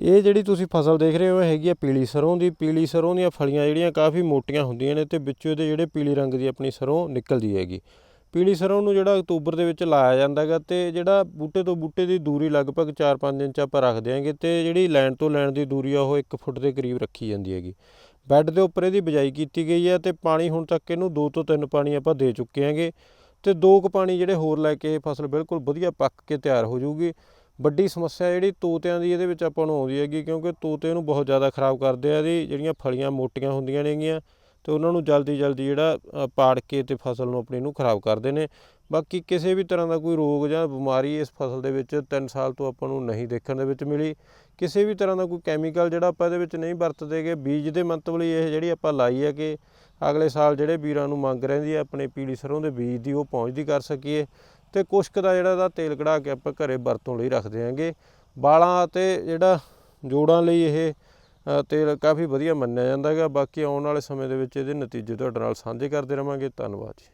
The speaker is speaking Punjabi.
ਇਹ ਜਿਹੜੀ ਤੁਸੀਂ ਫਸਲ ਦੇਖ ਰਹੇ ਹੋ, ਇਹ ਹੈਗੀ ਆ ਪੀਲੀ ਸਰੋਂ ਦੀ। ਪੀਲੀ ਸਰੋਂ ਦੀਆਂ ਫਲੀਆਂ ਜਿਹੜੀਆਂ ਕਾਫੀ ਮੋਟੀਆਂ ਹੁੰਦੀਆਂ ਨੇ ਤੇ ਵਿੱਚੋਂ ਇਹਦੇ ਜਿਹੜੇ ਪੀਲੀ ਰੰਗ ਦੀ ਆਪਣੀ ਸਰੋਂ ਨਿਕਲਦੀ ਹੈਗੀ। ਪੀਲੀ ਸਰੋਂ ਨੂੰ ਜਿਹੜਾ ਅਕਤੂਬਰ ਦੇ ਵਿੱਚ ਲਾਇਆ ਜਾਂਦਾ ਹੈਗਾ ਤੇ ਜਿਹੜਾ ਬੂਟੇ ਤੋਂ ਬੂਟੇ ਦੀ ਦੂਰੀ ਲਗਭਗ 4-5 ਇੰਚ ਆਪਾਂ ਰੱਖਦੇ ਆਂਗੇ ਤੇ ਜਿਹੜੀ ਲੈਣ ਤੋਂ ਲੈਣ ਦੀ ਦੂਰੀ ਆ, ਉਹ 1 ਫੁੱਟ ਦੇ ਕਰੀਬ ਰੱਖੀ ਜਾਂਦੀ ਹੈਗੀ। ਬੈੱਡ ਦੇ ਉੱਪਰ ਇਹਦੀ ਬਿਜਾਈ ਕੀਤੀ ਗਈ ਹੈ ਤੇ ਪਾਣੀ ਹੁਣ ਤੱਕ ਇਹਨੂੰ 2 ਤੋਂ 3 ਪਾਣੀ ਆਪਾਂ ਦੇ ਚੁੱਕੇ ਹਾਂਗੇ ਤੇ ਦੋ ਕੁ ਪਾਣੀ ਜਿਹੜੇ ਹੋਰ ਲੈ ਕੇ ਇਹ ਫਸਲ ਬਿਲਕੁਲ ਵਧੀਆ ਪੱਕ ਕੇ ਤਿਆਰ ਹੋ ਜਾਊਗੀ। ਵੱਡੀ ਸਮੱਸਿਆ ਜਿਹੜੀ ਤੋਤਿਆਂ ਦੀ ਇਹਦੇ ਵਿੱਚ ਆਪਾਂ ਨੂੰ ਆਉਂਦੀ ਹੈਗੀ ਕਿਉਂਕਿ ਤੋਤੇ ਇਹਨੂੰ ਬਹੁਤ ਜ਼ਿਆਦਾ ਖਰਾਬ ਕਰਦੇ ਆ ਇਹਦੀ ਜਿਹੜੀਆਂ ਫਲੀਆਂ ਮੋਟੀਆਂ ਹੁੰਦੀਆਂ ਨੇਗੀਆਂ ਤੇ ਉਹਨਾਂ ਨੂੰ ਜਲਦੀ ਜਲਦੀ ਜਿਹੜਾ ਪਾੜ ਕੇ ਤੇ ਫਸਲ ਨੂੰ ਆਪਣੀ ਨੂੰ ਖਰਾਬ ਕਰਦੇ ਨੇ ਬਾਕੀ ਕਿਸੇ ਵੀ ਤਰ੍ਹਾਂ ਦਾ ਕੋਈ ਰੋਗ ਜਾਂ ਬਿਮਾਰੀ ਇਸ ਫਸਲ ਦੇ ਵਿੱਚ 3 ਸਾਲ ਤੋਂ ਆਪਾਂ ਨੂੰ ਨਹੀਂ ਦੇਖਣ ਦੇ ਵਿੱਚ ਮਿਲੀ। ਕਿਸੇ ਵੀ ਤਰ੍ਹਾਂ ਦਾ ਕੋਈ ਕੈਮੀਕਲ ਜਿਹੜਾ ਆਪਾਂ ਇਹਦੇ ਵਿੱਚ ਨਹੀਂ ਵਰਤਦੇਗੇ ਬੀਜ ਦੇ ਮੰਤਵ ਲਈ ਇਹ ਜਿਹੜੀ ਆਪਾਂ ਲਾਈ ਹੈ ਕਿ ਅਗਲੇ ਸਾਲ ਜਿਹੜੇ ਵੀਰਾਂ ਨੂੰ ਮੰਗ ਰਹਿੰਦੀ ਹੈ, ਆਪਣੇ ਪੀਲੀ ਸਰੋਂ ਦੇ ਬੀਜ ਦੀ ਉਹ ਪਹੁੰਚਦੀ ਕਰ ਸਕੀਏ ਤੇ ਕੁਸ਼ਕ ਦਾ ਜਿਹੜਾ ਦਾ ਤੇਲ ਕਢਾ ਕੇ ਆਪਾਂ ਘਰੇ ਵਰਤੋਂ ਲਈ ਰੱਖਦੇ ਆਂਗੇ ਵਾਲਾਂ ਅਤੇ ਜਿਹੜਾ ਜੋੜਾਂ ਲਈ ਇਹ ਤੇਲ ਕਾਫੀ ਵਧੀਆ ਮੰਨਿਆ ਜਾਂਦਾ ਹੈਗਾ। ਬਾਕੀ ਆਉਣ ਵਾਲੇ ਸਮੇਂ ਦੇ ਵਿੱਚ ਇਹਦੇ ਨਤੀਜੇ ਤੁਹਾਡੇ ਨਾਲ ਸਾਂਝੇ ਕਰਦੇ ਰਵਾਂਗੇ। ਧੰਨਵਾਦ ਜੀ।